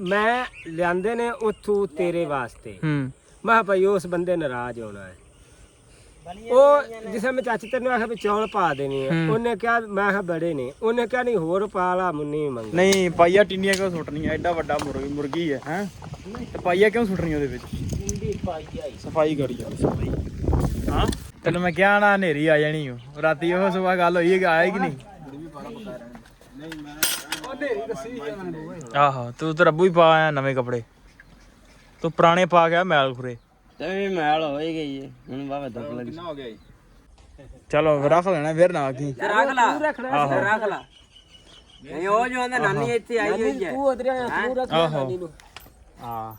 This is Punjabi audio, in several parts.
ਮੈਂ ਲਿਆਂਦੇ ਨੇ ਉੱਥੋਂ ਤੇਰੇ ਵਾਸਤੇ। ਹੂੰ। ਮੈਂ ਭਾਈ ਉਸ ਬੰਦੇ ਨਾਰਾਜ਼ ਹੋਣਾ ਹੈ। ਉਹ ਜਿਸੇ ਮੈਂ ਚਾਚੇ ਤੈਨੂੰ ਆਖਿਆ ਵੀ ਚੌਲ ਪਾ ਦੇਣੇ ਆ ਹੂੰ। ਉਹਨੇ ਕਿਹਾ ਮੈਂ ਕਿਹਾ ਬੜੇ ਨੇ। ਉਹਨੇ ਕਿਹਾ ਨਹੀਂ ਹੋਰ ਪਾ ਲਾ ਮੁੰਨੀ ਮੰਗ ਨਹੀਂ ਪਾਈਆ ਟਿੰਨੀਆਂ ਕਿਉਂ ਸੁੱਟਣੀਆਂ ਐਡਾ ਵੱਡਾ ਮੁਰਗੀ ਮੁਰਗੀ ਹੈ ਹੈ? ਤੇ ਪਾਈਆ ਕਿਉਂ ਸੁੱਟਣੀ ਉਹਦੇ ਵਿੱਚ? ਸਫ਼ਾਈ ਕਰੀ ਜਾ ਸਫ਼ਾਈ। ਹਾਂ? ਤੈਨੂੰ ਮੈਂ ਕਿਹਾ ਨਾ ਹਨੇਰੀ ਆ ਜਾਣੀ ਓ। ਰਾਤੀ ਉਹ ਸਵੇਰ ਗੱਲ ਹੋਈ ਹੈ ਆਇਆ ਕਿ ਨਹੀਂ? ਆਹੋ। ਤੂੰ ਤਾਂ ਰੱਬੂ ਹੀ ਪਾ ਆਇਆ ਨਵੇਂ ਕੱਪੜੇ। ਤੂੰ ਪੁਰਾਣੇ ਪਾ ਗਿਆ ਮੈਲ ਖੁਰੇ। ਤੇ ਵੀ ਮੈਲ ਹੋ ਹੀ ਗਈ ਏ। ਹੁਣ ਬਾਬਾ ਦੁੱਖ ਲੱਗ। ਹੋ ਗਿਆ ਚਲੋ ਰੱਖ ਲੈਣਾ ਫਿਰ ਨਾ ਆਖੀ ਰੱਖ ਲਾ। ਰੱਖ ਲਾ। ਨਹੀਂ ਉਹ ਜੋ ਆਂਦਾ ਨਾਨੀ ਇੱਥੇ ਆਈ ਹੋਈ ਹੈ। ਤੂੰ ਉਧਰ ਆ ਤੂੰ ਰੱਖ। ਨਾਨੀ ਨੂੰ। ਹਾਂ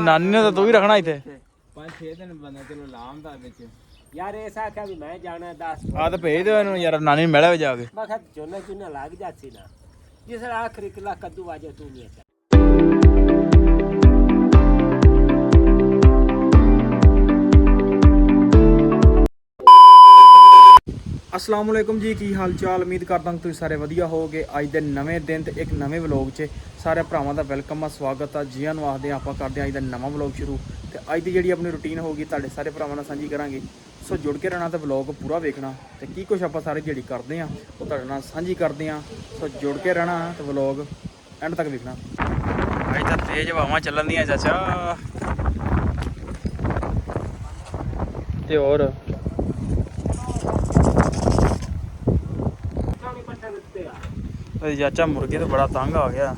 ਨਾਨੀ ਨੇ ਤਾਂ ਤੂੰ ਵੀ ਰੱਖਣਾ ਇੱਥੇ। ਪੰਜ ਛੇ ਦਿਨ ਬੰਦਾ ਤੈਨੂੰ ਲਾਮ ਦਾ ਵਿੱਚ। ਯਾਰ ਐਸਾ ਆਖਿਆ ਵੀ ਮੈਂ ਜਾਣਾ 10 ਆ ਤਾਂ ਭੇਜ ਦਿਓ ਇਹਨੂੰ ਯਾਰ ਨਾਨੀ ਨੂੰ ਮਿਲਿਆ ਜਾ ਕੇ। ਮੈਂ ਕਿਹਾ ਜੋਨਾ ਜੁਨਾ ਲੱਗ ਜਾਤੀ ਨਾ। ਜਿਸ ਆਖਰੀ ਕਿਲਾ ਕੱਦੂ ਵਾਜੇ ਤੂੰ ਨਹੀਂ ਅੱਛਾ ਅਸਲਾਮ ਵਾਲੇਕੁਮ ਜੀ, ਕੀ ਹਾਲ ਚਾਲ ਉਮੀਦ ਕਰਦਾ ਹਾਂ ਤੁਸੀਂ ਸਾਰੇ ਵਧੀਆ ਹੋਵੋਗੇ। ਅੱਜ ਦੇ ਨਵੇਂ ਦਿਨ ਤੇ ਇੱਕ ਨਵੇਂ ਵਲੌਗ 'ਚ ਸਾਰੇ ਭਰਾਵਾਂ ਦਾ ਵੈਲਕਮ ਆ, ਸਵਾਗਤ ਆ। ਜੀਆਂ ਨੂੰ ਆਖਦੇ ਹਾਂ ਆਪਾਂ ਕਰਦੇ ਹਾਂ ਅੱਜ ਦਾ ਨਵਾਂ ਵਲੌਗ ਸ਼ੁਰੂ। ਤੇ ਅੱਜ ਦੀ ਜਿਹੜੀ ਆਪਣੀ ਰੁਟੀਨ ਹੋਊਗੀ, ਤੁਹਾਡੇ ਸਾਰੇ ਭਰਾਵਾਂ ਨਾਲ ਸਾਂਝੀ ਕਰਾਂਗੇ। ਸੋ ਜੁੜ ਕੇ ਰਹਿਣਾ ਤੇ ਵਲੌਗ ਪੂਰਾ ਵੇਖਣਾ ਤੇ ਕੀ ਕੁਝ ਆਪਾਂ ਸਾਰੇ ਜਿਹੜੀ ਕਰਦੇ ਆ ਉਹ ਤੁਹਾਡੇ ਨਾਲ ਸਾਂਝੀ ਕਰਦੇ ਆ ਸੋ ਜੁੜ ਕੇ ਰਹਿਣਾ ਤੇ ਵਲੌਗ ਐਂਡ ਤੱਕ ਵੇਖਣਾ। ਅੱਜ ਤਾਂ ਤੇਜ਼ ਹਵਾਵਾਂ ਚੱਲਣ ਦੀਆਂ ਚਾਚਾ। ਤੇ ਹੋਰ? ਇਹ ਚਾਚਾ ਮੁਰਗੇ ਤੋਂ ਬੜਾ ਤੰਗ ਆ ਗਿਆ।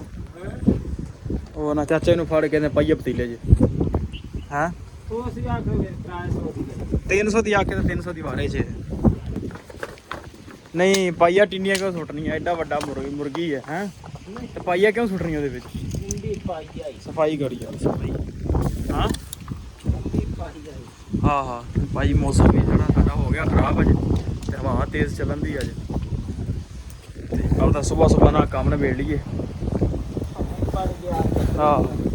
ਉਹ ਨਾ ਚਾਚੇ ਨੂੰ ਫੜ ਕੇ ਨੇ ਪਈਏ ਪਤੀਲੇ 'ਚ ਹਾਂ? ਉਹ ਸੀ ਆਖਰ ਵਿੱਚ ਟਰਾਈ ਸੋ ਦੀ 300 ਦੀ ਆ ਕੇ ਤੇ 300 ਦੀ ਵਾਰੇ 'ਚ ਨਹੀਂ ਪਾਈਆ ਟਿੰਨੀਆਂ ਕਿਉਂ ਸੁੱਟਣੀਆਂ? ਐਡਾ ਵੱਡਾ ਮੁਰਗੀ ਮੁਰਗੀ ਹੈ ਹੈ? ਤੇ ਪਾਈਆ ਕਿਉਂ ਸੁੱਟਣੀ ਉਹਦੇ ਵਿੱਚ? ਸਫ਼ਾਈ ਕਰੀ ਜਾ ਸਫ਼ਾਈ। ਹਾਂ? ਇੰਡੀ ਪਾਈ ਆਈ। ਹਾਂ ਹਾਂ। ਭਾਈ ਮੌਸਮ ਵੀ ਜਿਹੜਾ ਸਾਡਾ ਹੋ ਗਿਆ ਖਰਾਬ ਅੱਜ। ਤੇ ਹਵਾ ਤੇਜ਼ ਚੱਲਣ ਦੀ ਅੱਜ। ਤੇ ਕੱਲ ਤਾਂ ਸਵੇਰ ਸਵੇਰ ਨਾਲ ਕੰਮ ਨਿਬੇੜ ਲਈਏ। ਹਾਂ।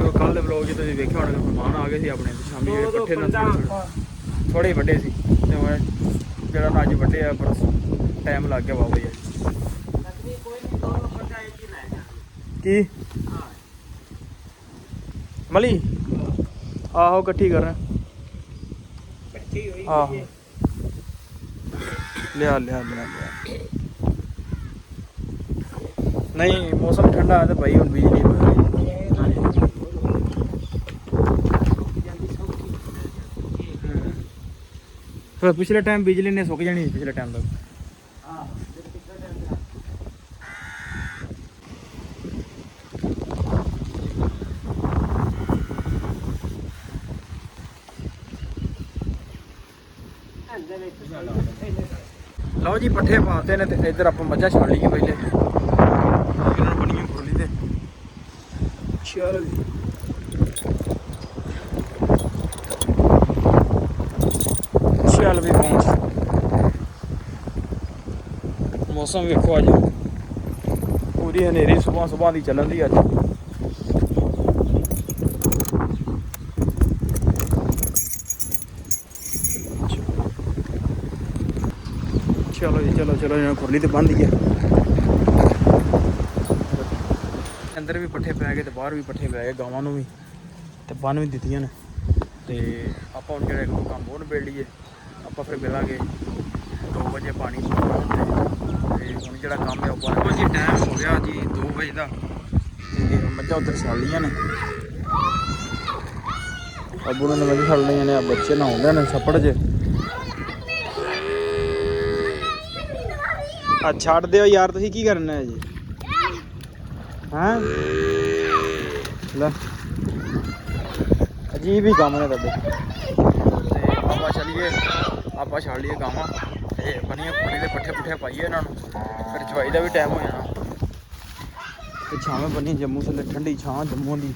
ਜੋ ਕੱਲ ਦੇ ਵਲੋਗ 'ਚ ਤੁਸੀਂ ਵੇਖਿਆ ਹੋਣਾ ਕਿ ਮਹਿਮਾਨ ਆ ਗਏ ਸੀ ਆਪਣੇ ਤੇ ਸ਼ਾਮੀ ਜਿਹੜੇ ਪੱਠੇ ਨਾਲ ਥੋੜੇ ਵੱਡੇ ਸੀ। ਤੇ ਜਿਹੜਾ ਨਾ ਅੱਜ ਵੱਡੇ ਆ ਪਰ ਟਾਈਮ ਲੱਗ ਗਿਆ ਬਾਬਾ ਜੀ ਨਹੀਂ ਕੀ? ਮਲੀ? ਆਹੋ ਇਕੱਠੀ ਕਰ ਇਕੱਠੀ ਹੋਈ ਆਹੋ। ਲਿਆ ਲਿਆ ਲਿਆ ਲਿਆ। ਨਹੀਂ ਮੌਸਮ ਠੰਡਾ ਹੈ ਤੇ ਭਾਈ ਹੁਣ ਬਿਜਲੀ ਫਿਰ ਪਿਛਲੇ ਟਾਈਮ ਬਿਜਲੀ ਨੇ ਸੁੱਕ ਜਾਣੀ ਸੀ ਪਿਛਲੇ ਟਾਈਮ ਤੱਕ ਲਓ ਜੀ ਪੱਠੇ ਪਾਤੇ ਨੇ ਤੇ ਇੱਧਰ ਆਪਾਂ ਮੱਝਾਂ ਛੱਡ ਲਈਏ ਪਹਿਲੇ। ਇਹਨਾਂ ਨੂੰ ਬਣੀਆਂ ਖੋਲੀ ਤੇ। ਚਲੋ ਜੀ ਚੱਲ ਵੀ ਪਹੁੰਚ ਮੌਸਮ ਵੇਖੋ ਅੱਜ। ਪੂਰੀ ਹਨੇਰੀ ਸਵੇਰ ਸਵੇਰ ਦੀ ਚੱਲਣ ਦੀ ਅੱਜ। ਚਲੋ ਜੀ, ਚਲੋ ਚਲੋ, ਇਹਨਾਂ ਖੁਰਲੀ ਤੇ ਬੰਨ ਦਈਏ ਅੰਦਰ ਵੀ ਪੱਠੇ ਪੈ ਗਏ ਤੇ ਬਾਹਰ ਵੀ ਪੱਠੇ ਪੈ ਗਏ, ਗਾਵਾਂ ਨੂੰ ਵੀ ਤੇ ਬੰਨ ਵੀ ਦਿੱਤੀਆਂ ਨੇ। ਤੇ ਆਪਾਂ ਹੁਣ ਜਿਹੜਾ ਇੱਕ ਦੋ ਕੰਮ ਹੋਰ ਨਿਬੇੜ ਲਈਏ। ਆਪਾਂ ਫਿਰ ਮਿਲਾਂਗੇ। 2 ਵਜੇ ਪਾਣੀ ਪਾਉਣਾ ਤੇ ਹੁਣ ਜਿਹੜਾ ਕੰਮ ਹੈ ਉਹ ਬੰਨ ਵਜੇ ਟਾਈਮ ਹੋ ਗਿਆ ਜੀ 2 ਵਜੇ ਦਾ। ਤੇ ਮੱਝਾਂ ਉੱਧਰ ਛੱਡ ਲਈਆਂ ਨੇ। ਅੱਬੂ ਨੇ ਮੱਝਾਂ ਛੱਡ ਲਈਆਂ ਨੇ ਆ ਬੱਚੇ ਨਹਾਉਂਦੇ ਨੇ ਛੱਪੜ 'ਚ। ਆ ਛੱਡ ਦਿਓ ਯਾਰ ਤੁਸੀਂ ਕੀ ਕਰਨਾ ਹੈ ਜੀ? ਹਾਂ? ਲੈ। ਅਜੀਬ ਹੀ ਕੰਮ ਨੇ ਤੁਹਾਡੇ। ਤੇ ਆਪਾਂ ਚੱਲੀਏ ਆਪਾਂ ਛੱਡ ਲਈਏ ਗਾਵਾਂ। ਤੇ ਬਣੀਆਂ ਪਾਣੀ ਦੇ ਪੱਠੇ ਪੁੱਠੇ ਪਾਈਏ ਇਹਨਾਂ ਨੂੰ। ਫਿਰ ਚਵਾਈ ਦਾ ਵੀ ਟਾਈਮ ਹੋ ਜਾਣਾ। ਤੇ ਛਾਵੇਂ ਬਣੀ ਜੰਮੂ ਥੱਲੇ, ਠੰਡੀ ਛਾਂ ਜੰਮੂ ਦੀ।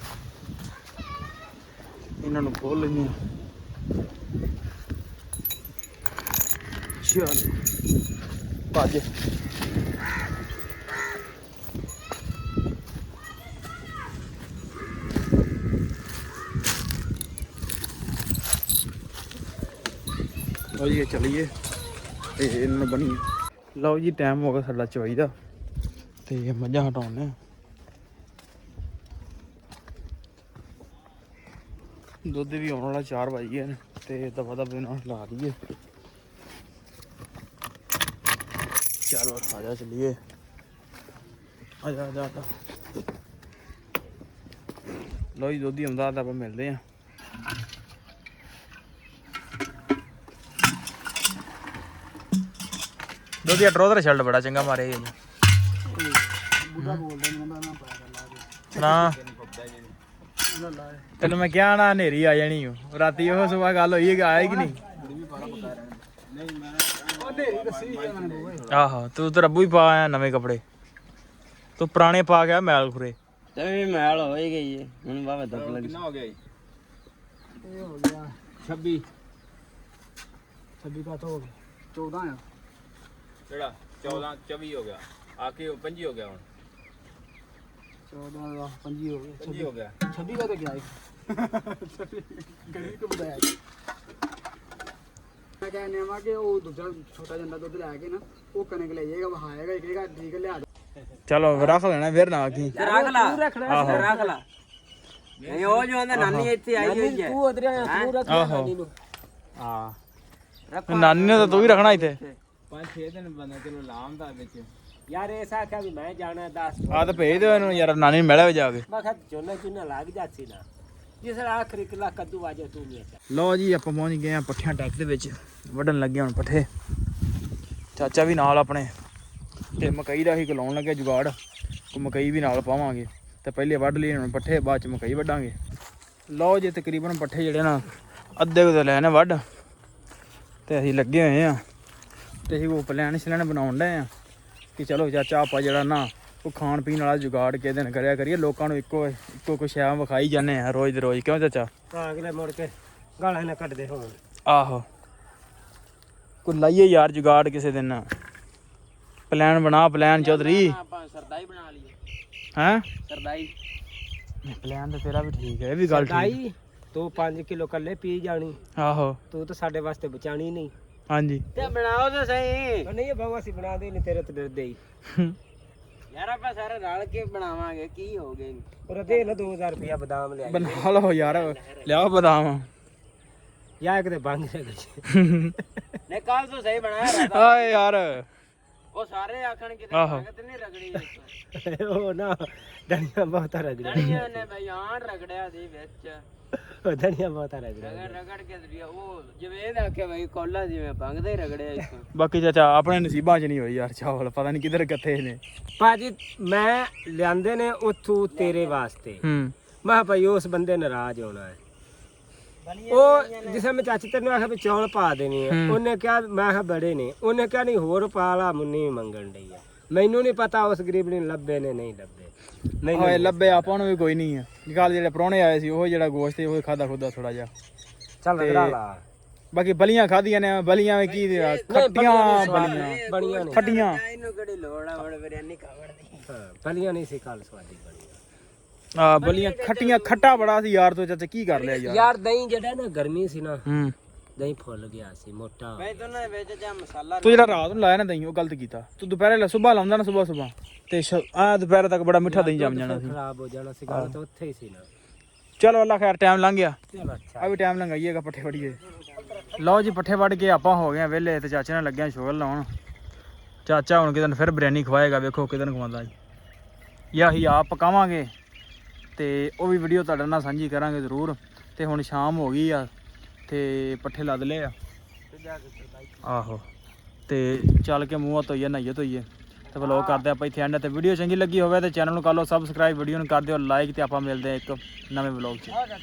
ਇਹਨਾਂ ਨੂੰ ਖੋਲ ਲੈਂਦੇ ਹਾਂ। ਚਲ। ਭੱਜ। ਲਓ ਜੀ ਇਹ ਬਣੀ। ਲਓ ਜੀ ਟਾਈਮ ਹੋ ਗਿਆ ਸਾਡਾ ਚਵਾਈ ਦਾ। ਤੇ ਮੱਝਾਂ ਹਟਾਉਣੇ ਦੁੱਧ ਵੀ ਆਉਣ ਵਾਲਾ 4 ਵਜੇ ਗਿਆ ਨੇ, ਤੇ ਦਵਾ ਦਵੇ ਨਾਲ ਲਾ ਲਈਏ ਚਲੋ ਆ ਜਾ, ਚਲੀਏ। ਆ ਜਾ ਜਾ ਲੋ ਜੀ। ਦੁੱਧ ਹੀ ਆਉਂਦਾ ਤਾਂ ਆਪਾਂ ਮਿਲਦੇ ਆਂ ਦੁੱਧ ਦੀ ਅਟਰੋ ਦਾ ਰਿਜ਼ਲਟ ਬੜਾ ਚੰਗਾ ਮਾਰੇ ਜੀ ਨਾ। ਤੈਨੂੰ ਮੈਂ ਕਿਹਾ ਨਾ ਹਨੇਰੀ ਆ ਜਾਣੀ ਓ। ਰਾਤੀ ਉਹ ਸਵੇਰ ਗੱਲ ਹੋਈ ਹੈ ਕਿ ਆਇਆ ਕਿ ਨਹੀਂ? ਆਹੋ ਤੂੰ ਤਾਂ ਰੱਬੂ ਹੀ ਪਾ ਆਇਆ ਨਵੇਂ ਕੱਪੜੇ। ਤੂੰ ਪੁਰਾਣੇ ਪਾ ਗਿਆ ਮੈਲ ਖੁਰੇ। ਤੇ ਵੀ ਮੈਲ ਹੋ ਹੀ ਗਈ ਹੈ ਹੁਣ ਬਾਬਾ ਦੱਬ ਲੱਗ ਕਿੰਨਾ ਹੋ ਗਿਆ ਜੀ? ਇਹ ਹੋ ਗਿਆ 26 26 ਕਾ ਹੋ ਗਿਆ। 14 ਆ। ਜਿਹੜਾ 14 24 ਹੋ ਗਿਆ। ਆਕੇ 25 ਹੋ ਗਿਆ ਹੁਣ। 14 ਦਾ 25 हो गया 25 हो गया 26 का तो क्या है गरीब को बताया मैं क्या नेमा के वो दूसरा छोटा जंदा दूध ले आके ना वो कने के लाइएगा बहाएगा कहेगा ठीक है ले आ चलो रख लेना फिर ना की रख ला रख ला नहीं वो जो अंदर नानी इतनी आई हुई है तू उधर तू रख नानी नु हाँ नानी ने तो तू ही रखना इथे 6 ਦਿਨ ਬੰਦਾ ਚਲੋ ਲਾਉਂਦਾ ਵਿੱਚ। ਯਾਰ ਇਹ ਸਾਖਾ ਵੀ ਮੈਂ ਜਾਣਾ ਯਾਰ ਲਓ ਜੀ ਆਪਾਂ ਪਹੁੰਚ ਗਏ ਆ ਪੱਠਿਆਂ ਟੈਕ ਵਿੱਚ। ਵੱਢਣ ਲੱਗੇ ਹੁਣ ਪੱਠੇ। ਚਾਚਾ ਵੀ ਨਾਲ ਆਪਣੇ। ਤੇ ਮਕਈ ਦਾ ਹੀ ਲਾਉਣ ਲੱਗੇ ਜੁਗਾੜ। ਮਕਈ ਵੀ ਨਾਲ ਪਾਵਾਂਗੇ। ਤੇ ਪਹਿਲੇ ਵੱਢ ਲਈ ਹੁਣ ਪੱਠੇ ਬਾਅਦ ਚ ਮਕਈ ਵੱਢਾਂਗੇ। ਲਓ ਜੀ ਤਕਰੀਬਨ ਪੱਠੇ ਜਿਹੜੇ ਨਾ ਅੱਧੇ ਕੁ ਤੋਂ ਲੈਣੇ ਵੱਢ। ਤੇ ਅਸੀਂ ਲੱਗੇ ਹੋਏ ਆ ਤੇ ਅਸੀਂ ਉਹ ਪਲਾਨ ਸਲੈਨ ਬਣਾਉਣ ਡਏ ਆ ਕਿ ਚਲੋ ਚਾਚਾ ਆਪਾਂ ਜਿਹੜਾ ਨਾ ਉਹ ਖਾਣ ਪੀਣ ਵਾਲਾ ਜੁਗਾੜ ਕੇ ਦਿਨ ਕਰਿਆ ਕਰੀਏ ਲੋਕਾਂ ਨੂੰ ਇੱਕੋ ਇੱਕੋ ਕੁਛ ਆ ਵਿਖਾਈ ਜਾਂਦੇ ਆ ਰੋਜ਼ ਦੇ ਰੋਜ਼ ਕਿਉਂ ਚਾਚਾ? ਤਾਂ ਅਗਲੇ ਮੁੜ ਕੇ ਗਾਲਾਂ ਨਾ ਕੱਢਦੇ ਹੋਣ। ਆਹੋ। ਕੋਈ ਲਾਈਏ ਯਾਰ ਜੁਗਾੜ ਕਿਸੇ ਦਿਨ। ਪਲਾਨ ਬਣਾ ਪਲਾਨ ਚੌਧਰੀ। ਆਪਾਂ ਸਰਦਾਈ ਬਣਾ ਲਈਏ। ਹੈ? ਸਰਦਾਈ। ਪਲਾਨ ਤਾਂ ਤੇਰਾ ਵੀ ਠੀਕ ਹੈ ਇਹ ਵੀ ਗੱਲ ਠੀਕ। ਦਾਈ ਤੂੰ 5 ਕਿਲੋ ਕੱਲੇ ਪੀ ਜਾਣੀ। ਆਹੋ। ਤੂੰ ਤਾਂ ਸਾਡੇ ਵਾਸਤੇ ਬਚਾਣੀ ਨਹੀਂ। ਹਾਂਜੀ। ਤੇ ਬਣਾਓ ਤਾਂ ਸਹੀ। ਨਹੀਂ ਇਹ ਬਾਬਾ ਅਸੀਂ ਬਣਾਦੇ ਨਹੀਂ ਤੇਰੇ ਤੋਂ ਡਰਦੇ ਹੀ। ਯਾਰ ਆਪਾਂ ਸਾਰੇ ਰਲ ਕੇ ਬਣਾਵਾਂਗੇ ਕੀ ਹੋ ਗਏ ਉਹ ਦੇ ਨਾ 2000 ਰੁਪਇਆ ਬਦਾਮ ਲਿਆ ਬਣਾ ਲਓ ਯਾਰ ਲਿਆਓ ਬਦਾਮ। ਯਾ ਕਿਤੇ ਬੰਦ ਗਏ ਨੇ ਕੱਲ ਤੋਂ ਸਹੀ ਬਣਾਇਆ ਓਏ ਯਾਰ। ਉਹ ਸਾਰੇ ਆਖਣ ਕਿਤੇ। ਤਾਕਤ ਨਹੀਂ ਰਗੜੀ ਉਹ ਨਾ ਧਨੀਆ ਬਹੁਤ ਰਗੜਿਆ। ਨੇ ਬਈ ਆਣ ਰਗੜਿਆ ਦੀ ਵਿੱਚ। ਉਹ ਧਨੀਆ ਬਹੁਤ ਰਗੜਿਆ ਰਗੜ ਰਗੜ ਕੇ ਦਰਿਆ ਉਹ ਜਿਵੇਂ ਇਹ ਆਖਿਆ ਬਈ ਕੋਲਾ ਜਿਵੇਂ ਪੰਗਦਾ ਹੀ ਰਗੜਿਆ ਇੱਥੋਂ ਬਾਕੀ ਚਾਚਾ ਆਪਣੇ ਨਸੀਬਾਂ 'ਚ ਨਹੀਂ ਹੋਈ ਯਾਰ ਚਾਵਲ ਪਤਾ ਨਹੀਂ ਕਿੱਧਰ ਕਿੱਥੇ ਨੇ। ਭਾਜੀ ਮੈਂ ਲਿਆਂਦੇ ਨੇ ਉੱਥੋਂ ਤੇਰੇ ਵਾਸਤੇ। ਹੂੰ। ਮੈਂ ਕਿਹਾ ਭਾਈ ਉਸ ਬੰਦੇ ਨਾਰਾਜ਼ ਹੋਣਾ ਹੈ। ਉਹ ਜਿਸੇ ਮੈਂ ਚਾਚੀ ਤੈਨੂੰ ਆਖਿਆ ਵੀ ਚੌਲ ਪਾ ਦੇਣੇ ਆ। ਉਹਨੇ ਕਿਹਾ ਮੈਂ ਕਿਹਾ ਬੜੇ ਨੇ। ਉਹਨੇ ਕਿਹਾ ਨਹੀਂ ਹੋਰ ਪਾ ਲਾ ਮੁੰਨੀ ਮੰਗਣ ਡਈ ਆ। ਮੈਨੂੰ ਨਹੀਂ ਪਤਾ ਉਸ ਗਰੀਬ ਨੇ ਲੱਭੇ ਨੇ ਨਹੀਂ ਲੱਭੇ। ਮੈਨੂੰ ਓਏ ਲੱਭੇ। ਆਪਾਂ ਨੂੰ ਵੀ ਕੋਈ ਨਹੀਂ ਆ। ਗੱਲ ਜਿਹੜੇ ਪ੍ਰਾਹੁਣੇ ਆਏ ਸੀ ਉਹ ਜਿਹੜਾ ਗੋਸ਼ਤ ਸੀ ਉਹ ਖਾਦਾ ਖੁਦਾ ਥੋੜਾ ਜਿਹਾ। ਚੱਲ ਰਗੜਾ ਲਾ ਬਾਕੀ ਬਲੀਆਂ ਖਾਧੀਆਂ ਨੇ ਬਲੀਆਂ ਵੀ ਕੀ ਖੱਟੀਆਂ ਬਲੀਆਂ ਬਣੀਆਂ ਨੇ ਖੱਟੀਆਂ। ਇਹਨੂੰ ਕਿਹੜੀ ਲੋੜ ਆ ਹੁਣ ਬਿਰਿਆਨੀ ਖਾਵਣ ਦੀ। ਹਾਂ ਫਲੀਆਂ ਨਹੀਂ ਸੀ ਕੱਲ ਸਵਾਦੀ ਬਣੀ। ਆ ਬਲੀਆਂ ਖੱਟੀਆਂ ਖੱਟਾ ਬੜਾ ਸੀ ਯਾਰ ਤੋਂ ਚਾਚਾ ਕੀ ਕਰ ਲਿਆ ਯਾਰ? ਯਾਰ ਦਹੀਂ ਜਿਹੜਾ ਨਾ ਗਰਮੀ ਸੀ ਨਾ ਹੂੰ। ਦਹੀਂ ਫੁੱਲ ਗਿਆ ਸੀ ਮੋਟਾ ਬਈ ਤੂੰ ਨਾ ਵਿੱਚ ਜਾਂ ਮਸਾਲਾ ਤੂੰ ਜਿਹੜਾ ਰਾਤ ਨੂੰ ਲਾਇਆ ਨਾ ਦਹੀਂ ਉਹ ਗਲਤ ਕੀਤਾ। ਤੂੰ ਦੁਪਹਿਰੇ ਸਵੇਰ ਲਾਉਂਦਾ ਨਾ ਸਵੇਰ ਸਵੇਰ ਤੇ ਆ ਦੁਪਹਿਰ ਤੱਕ ਬੜਾ ਮਿੱਠਾ ਦਹੀਂ ਜੰਮ ਜਾਣਾ ਸੀ। ਖਰਾਬ ਹੋ ਜਾਣਾ ਸੀ ਗੱਲ ਤਾਂ ਉੱਥੇ ਹੀ ਸੀ ਨਾ। ਚਲੋ ਅੱਲਾ ਖੈਰ ਟਾਈਮ ਲੰਘ ਗਿਆ। ਚਲ ਅੱਛਾ। ਆ ਵੀ ਟਾਈਮ ਲੰਘਾਈਏਗਾ ਪੱਠੇ ਵੜੀਏ ਲਓ ਜੀ ਪੱਠੇ ਵੜ ਕੇ ਆਪਾਂ ਹੋ ਗਏ ਆ ਵਿਹਲੇ ਤੇ ਚਾਚੇ ਨਾਲ ਲੱਗਿਆ ਸ਼ੁਗਰ ਲਾਉਣ। ਚਾਚਾ ਹੁਣ ਕਿਦਨ ਫਿਰ ਬਿਰਿਆਨੀ ਖਵਾਏਗਾ ਵੇਖੋ ਕਿਦਨ ਖਵਾਉਂਦਾ ਜੀ। ਜਾਂ ਅਸੀਂ ਆਪ ਪਕਾਵਾਂਗੇ ਤੇ ਉਹ ਵੀ ਵੀਡੀਓ ਤੁਹਾਡੇ ਨਾਲ ਸਾਂਝੀ ਕਰਾਂਗੇ ਜ਼ਰੂਰ। ਤੇ ਹੁਣ ਸ਼ਾਮ ਹੋ ਗਈ ਆ ਤੇ ਪੱਠੇ ਲੱਦ ਲਏ ਆ। ਆਹੋ। ਤੇ ਚੱਲ ਕੇ ਮੂੰਹ ਧੋਈਏ ਨਹਾਈਏ ਧੋਈਏ। ਤੇ ਵਲੋਗ ਕਰਦੇ ਆਪਾਂ ਇੱਥੇ ਐਂਡ ਤੇ ਵੀਡੀਓ ਚੰਗੀ ਲੱਗੀ ਹੋਵੇ ਤੇ ਚੈਨਲ ਨੂੰ ਕਰ ਲਓ ਸਬਸਕ੍ਰਾਈਬ ਵੀਡੀਓ ਨੂੰ ਕਰ ਦਿਓ ਲਾਈਕ ਤੇ ਆਪਾਂ ਮਿਲਦੇ ਆ ਇੱਕ ਨਵੇਂ ਵਲੋਗ 'ਚ।